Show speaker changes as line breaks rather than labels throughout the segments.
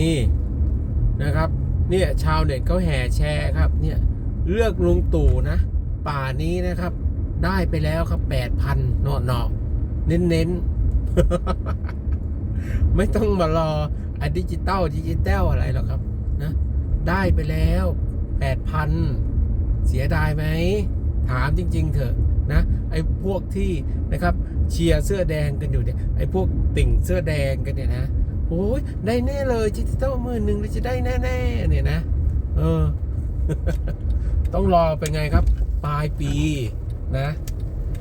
นี่นะครับเนี่ยชาวเน็ตเขาแห่แชร์ครับเนี่ยเลือกลุงตู่นะ ป่านี้นะครับ ได้ไปแล้วครับแปดพันเนาะเนาะเน้นเน้นๆไม่ต้องมารอไอ้ดิจิตอลดิจิตอลอะไรหรอกครับนะได้ไปแล้วแปดพันเสียดายไหม ถามจริง ๆ เถอะนะไอ้พวกที่นะครับเชียร์เสื้อแดงกันอยู่เนี่ยไอ้พวกติ่งเสื้อแดงกันเนี่ยนะ โอ้ยได้แน่เลยดิจิตอลหมื่นหนึ่งเราจะได้แน่ๆเนี่ยนะ เออ ต้องรอเป็นไงครับ ปลายปีนะ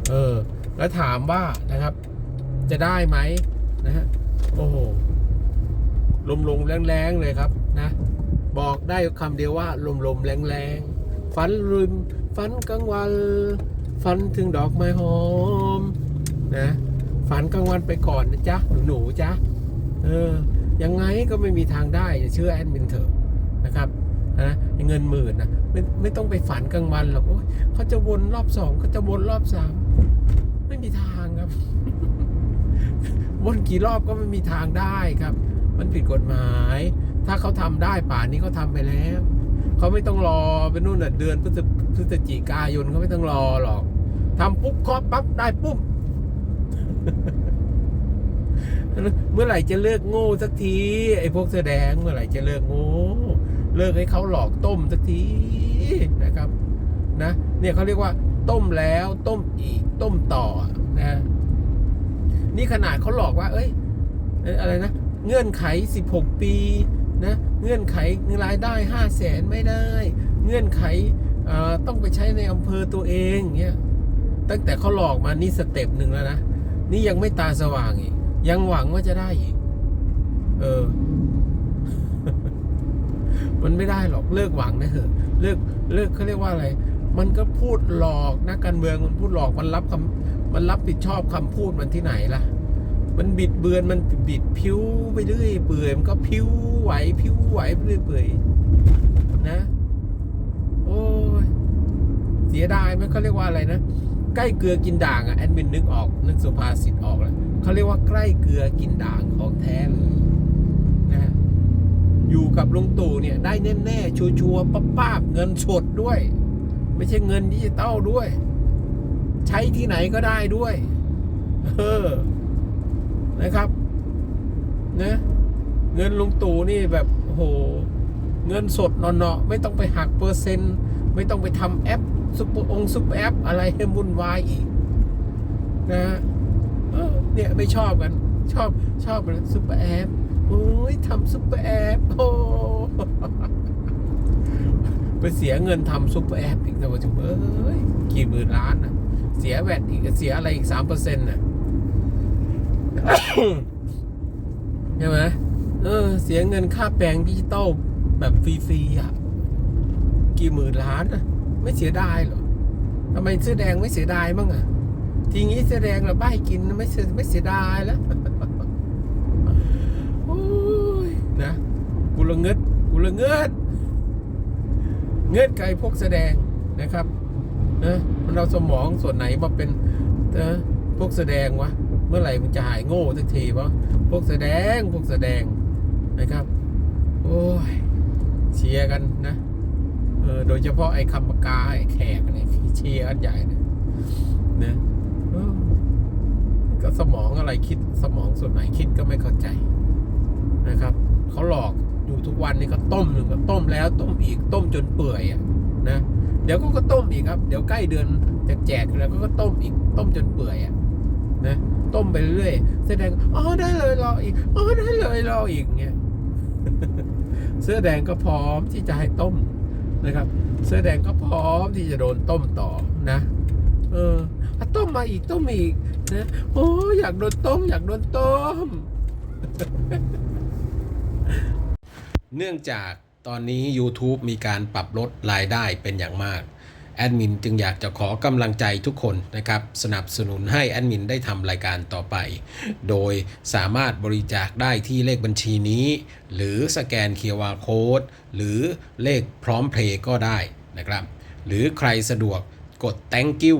เออ แล้วถามว่านะครับ จะได้ไหมนะฮะโอ้โหลมลงแรงๆเลยครับนะ บอกได้คำเดียวว่าลมลมแรงๆฝันริมฝันกลางวันฝันถึงดอกไม้หอมนะฝันกลางวันไปก่อนนะจ๊ะหนูๆจ๊ะ เออยังไงก็ไม่มีทางได้อย่าเชื่อแอดมินเถอะนะครับนะเงินหมื่นนะไม่ไม่ต้องไปฝันกลางวันหรอกโอ๊ยเขาจะวนรอบสองเขาจะวนรอบสามไม่มีทางครับ วนกี่รอบก็ไม่มีทางได้ครับ มันผิดกฎหมาย ถ้าเขาทำได้ป่านนี้เขาทำไปแล้วเขาไม่ต้องรอไปนู่นน่ะเดือนพฤศพฤศจิกายนเขาไม่ต้องรอหรอกทำปุ๊บเคาะปั๊บได้ปุ๊บ เมื่อไหร่จะเลิกโง่สักที ไอ้พวกแสอแดงเมื่อไหร่จะเลิกโง่เลิกให้เขาหลอกต้มสักทีนะครับนะเนี่ยเขาเรียกว่าต้มแล้วต้มอีกต้มต่อนะนี่ขนาดเขาหลอกว่า เอ้ยอะไรนะเงื่อนไข 16 ปีนะเงื่อนไขรายได้5 0 0แสนไม่ได้ เงื่อนไขต้องไปใช้ในอำเภอตัวเองเงี้ยตั้งแต่เขาหลอกมานี่สเต็ปหนึ่งแล้วนะ นี่ยังไม่ตาสว่างอีก ยังหวังว่าจะได้อีก เออ มันไม่ได้หรอกเลิกหวังนะเถอะเลิกเลิกเขาเรียกว่าอะไร มันก็พูดหลอกนะกการเมืองมันพูดหลอกมันรับคำมันรับผิดชอบคำพูดมันที่ไหนล่ะ มันบิดเบือนมันบิดพิ้วไปเรื่อยเปื่อยมันก็พิ้วไหวพิ้วไหวไปเรื่อยเปื่อยนะ โอ้ยเสียดายไหมเขาเรียกว่าอะไรนะใกล้เกลือกินด่างอะแอดมินนึกออกนึกสุภาษิตออกแล้ว เขาเรียกว่าใกล้เกลือกินด่างของแท้เลยนะอยู่กับลุงตู่เนี่ยได้แน่ๆชัวร์ๆป้าบเงินสดด้วย ไม่ใช่เงินดิจิตอลด้วย ใช้ที่ไหนก็ได้ด้วยเออนะครับนะเงินลุงตู่นี่แบบโหเงินสดเนาะๆไม่ต้องไปหักเปอร์เซ็นต์ไม่ต้องไปทำแอปซุปเปอร์องซุปแอป อะไรให้วุ่นวายอีกนะฮะ เนี่ยไม่ชอบกัน ชอบชอบเลยซุปเปอร์แอปโอ้ยทำซุปเปอร์แอปโอ้ไปเสียเงินทำซุปเปอร์แอปอีกนะว่าจุเอ้ยกี่หมื่นล้านนะเสียแวดอีกเสียอะไรอีกสามเปอร์เซ็นต์น่ะใช่ไหมเออ เสียเงินค่าแปลงดิจิตอลแบบฟรีๆอะกี่หมื่นล้านอะ ไม่เสียดายเหรอทำไมเสื้อแดงไม่เสียดายบ้างอะ ทีนี้เสื้อแดงเราใบกินไม่เสียไม่เสียดายแล้วโอ้ยนะกูละเงิดกูละเงิดเงิดไก่พวกแสดงนะครับนะมันเอาสมองส่วนไหนมาเป็นเออพวกแสดงวะเมื่อไหร่มันจะหายโง่สักทีวะพวกแสดงพวกแสดงนะครับ โอ้ยเชียร์กันนะเออโดยเฉพาะไอ้คำปากกาไอ้แขกเนี่ยเชียร์กันใหญ่นะนะเออ ก็สมองอะไรคิดสมองส่วนไหนคิดก็ไม่เข้าใจนะครับเขาหลอกอยู่ทุกวันนี้ก็ต้มหนึ่งก็ต้มแล้วต้มอีกต้มจนเปื่อยอะนะเดี๋ยวก็ก็ต้มอีกครับ เดี๋ยวใกล้เดือนจะแจกแล้วก็ก็ต้มอีกต้มจนเปื่อยอะนะต้มไปเรื่อยแสดงอ๋อได้เลยรออีกอ๋อได้เลยรออีกเงี้ยเสื้อแดงก็พร้อมที่จะให้ต้มนะครับ เสื้อแดงก็พร้อมที่จะโดนต้มต่อนะ เออ มาอีกต้มอีกนะโอ้อยากโดนต้ม อยากโดนต้ม เนื่องจากตอนนี้ YouTube มีการปรับลดรายได้เป็นอย่างมากแอดมินจึงอยากจะขอกำลังใจทุกคนนะครับ สนับสนุนให้แอดมินได้ทำรายการต่อไป โดยสามารถบริจาคได้ที่เลขบัญชีนี้ หรือสแกน QR Code หรือเลขพร้อมเพลย์ก็ได้นะครับ หรือใครสะดวกกด thank you